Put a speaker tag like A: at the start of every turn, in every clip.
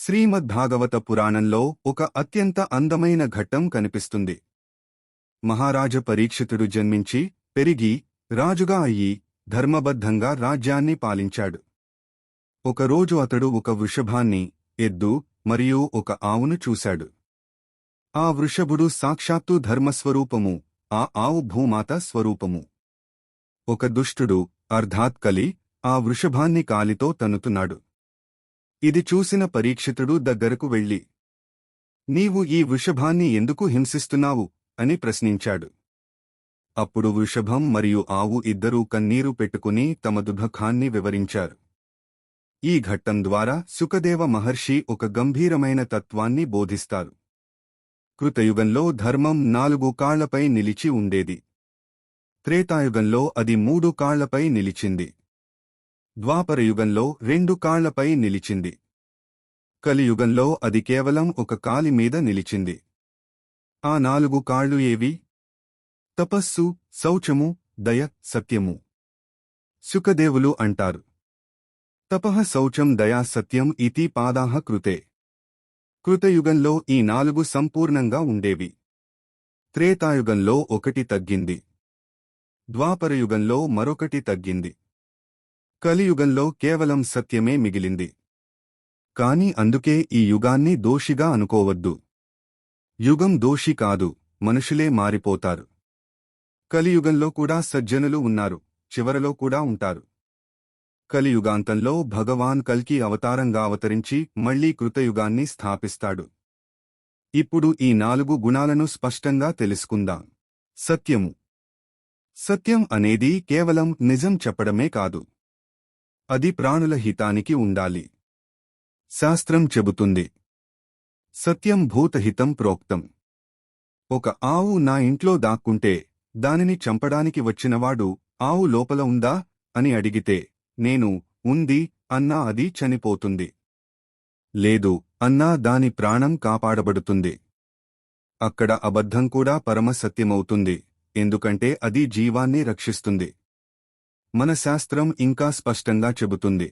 A: శ్రీమద్భాగవత పురాణంలో ఒక అత్యంత అందమైన ఘట్టం కనిపిస్తుంది. మహారాజ పరీక్షితుడు జన్మించి పెరిగి రాజుగా అయ్యి ధర్మబద్ధంగా రాజ్యాన్ని పాలించాడు. ఒకరోజు అతడు ఒక వృషభాన్ని ఎద్దు మరియు ఒక ఆవును చూశాడు. ఆ వృషభుడు సాక్షాత్తు ధర్మస్వరూపము ఆ ఆవు భూమాత స్వరూపము. ఒక దుష్టుడు అర్ధాత్ కలి ఆ వృషభాన్ని కాలితో తనుతున్నాడు ఇది చూసిన పరీక్షితుడు దగ్గరకు వెళ్ళి నీవు ఈ వృషభాన్ని ఎందుకు హింసిస్తున్నావు? అని ప్రశ్నించాడు. అప్పుడు వృషభం మరియు ఆవు ఇద్దరూ కన్నీరు పెట్టుకుని తమ దుఃఖాన్ని వివరించారు. ఈ ఘట్టం ద్వారా సుఖదేవ మహర్షి ఒక గంభీరమైన తత్వాన్ని బోధిస్తారు. కృతయుగంలో ధర్మం నాలుగు కాళ్ళపై నిలిచి ఉండేది. త్రేతాయుగంలో అది మూడు కాళ్ళపై నిలిచింది. ద్వాపరయుగంలో రెండు కాళ్ళపై నిలిచింది. కలియుగంలో అది కేవలం ఒక కాలి మీద నిలిచింది. ఆ నాలుగు కాళ్ళు ఏవి? తపస్సు శౌచము దయ సత్యము. సుఖదేవులు అంటారు. తపః శౌచం దయా సత్యం ఇతి పాదాహ కృతే. కృతయుగంలో ఈ నాలుగు సంపూర్ణంగా ఉండేవి. త్రేతాయుగంలో ఒకటి తగ్గింది. ద్వాపరయుగంలో మరొకటి తగ్గింది. కలియుగంలో కేవలం సత్యమే మిగిలింది. కాని అందుకే ఈ యుగాన్ని దోషిగా అనుకోవద్దు. యుగం దోషి కాదు మనుషులే మారిపోతారు. కలియుగంలో కూడా సజ్జనులు ఉన్నారు చివరలో కూడా ఉంటారు. కలియుగాంతంలో భగవాన్ కల్కి అవతారంగా అవతరించి మళ్ళీ కృతయుగాన్ని స్థాపిస్తాడు. ఇప్పుడు ఈ నాలుగు గుణాలను స్పష్టంగా తెలుసుకుందాం. సత్యము. సత్యం అనేది కేవలం నిజం చెప్పడమే కాదు. అది ప్రాణుల హితానికి ఉండాలి. శాస్త్రం చెబుతుంది. సత్యం భూతహితం ప్రోక్తం. ఒక ఆవు నా ఇంట్లో దాక్కుంటే దానిని చంపడానికి వచ్చినవాడు ఆవు లోపల ఉందా? అని అడిగితే నేను ఉంది అన్నా అది చనిపోతుంది. లేదు అన్నా దాని ప్రాణం కాపాడబడుతుంది. అక్కడ అబద్ధం కూడా పరమసత్యమవుతుంది ఎందుకంటే అది జీవాన్ని రక్షిస్తుంది. మన శాస్త్రం ఇంకా స్పష్టంగా చెబుతుంది.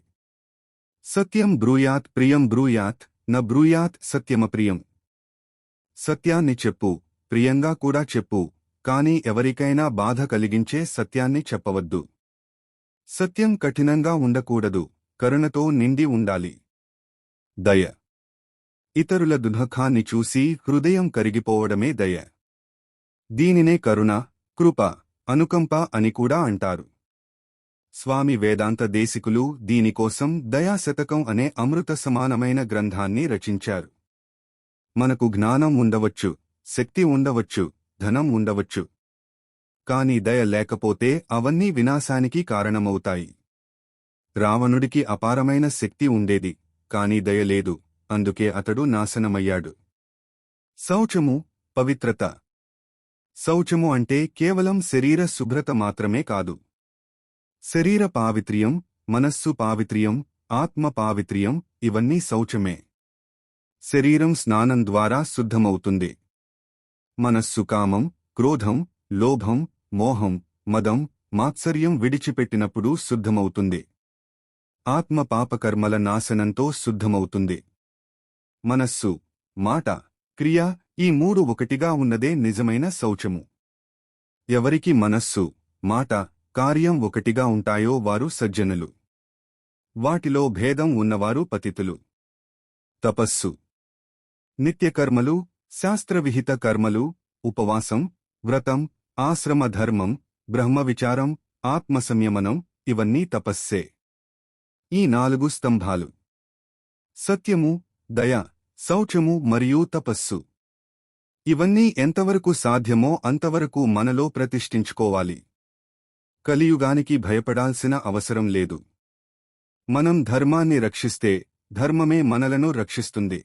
A: సత్యం బ్రూయాత్ ప్రియం బ్రూయాత్ న బ్రూయాత్ సత్యమప్రియం సత్యాన్ని చెప్పు ప్రియంగా కూడా చెప్పు కాని ఎవరికైనా బాధ కలిగించే సత్యాన్ని చెప్పవద్దు. సత్యం కఠినంగా ఉండకూడదు కరుణతో నిండి ఉండాలి. దయ. ఇతరుల దుఃఖాన్ని చూసి హృదయం కరిగిపోవడమే దయ. దీనినే కరుణ కృప అనుకంప అని కూడా అంటారు. స్వామి వేదాంత దేశికులు దీనికోసం దయాశతకం అనే అమృత సమానమైన గ్రంథాన్ని రచించారు. మనకు జ్ఞానం ఉండవచ్చు శక్తి ఉండవచ్చు ధనం ఉండవచ్చు. కాని దయ లేకపోతే అవన్నీ వినాశానికి కారణమవుతాయి. రావణుడికి అపారమైన శక్తి ఉండేది కాని దయ లేదు అందుకే అతడు నాశనమయ్యాడు. శౌచము పవిత్రత. శౌచము అంటే కేవలం శరీర శుభ్రత మాత్రమే కాదు. శరీర పావిత్ర్యం మనస్సు పావిత్ర్యం ఆత్మ పావిత్ర్యం ఇవన్నీ శౌచమే. శరీరం స్నానం ద్వారా శుద్ధమవుతుంది. మనస్సు కామం క్రోధం లోభం మోహం మదం మాత్సర్యం విడిచిపెట్టినప్పుడు శుద్ధమవుతుంది. ఆత్మ పాపకర్మల నాశనంతో శుద్ధమవుతుంది. మనస్సు మాట క్రియ ఈ మూడు ఒకటిగా ఉన్నదే నిజమైన శౌచము. ఎవరికి మనస్సు మాట కార్యం ఒకటిగా ఉంటాయో వారు సజ్జనులు. వాటిలో భేదం ఉన్నవారు పతితులు. తపస్సు. నిత్యకర్మలు శాస్త్రవిహిత కర్మలు ఉపవాసం వ్రతం ఆశ్రమ ధర్మం బ్రహ్మవిచారం ఆత్మసంయమనం ఇవన్నీ తపస్సే. ఈ నాలుగు స్తంభాలు. సత్యము దయ శౌచము మరియు తపస్సు. ఇవన్నీ ఎంతవరకు సాధ్యమో అంతవరకు మనలో ప్రతిష్ఠించుకోవాలి. కలియుగానికి భయపడాల్సిన అవసరం లేదు. మనం ధర్మాన్ని రక్షిస్తే ధర్మమే మనలను రక్షిస్తుంది.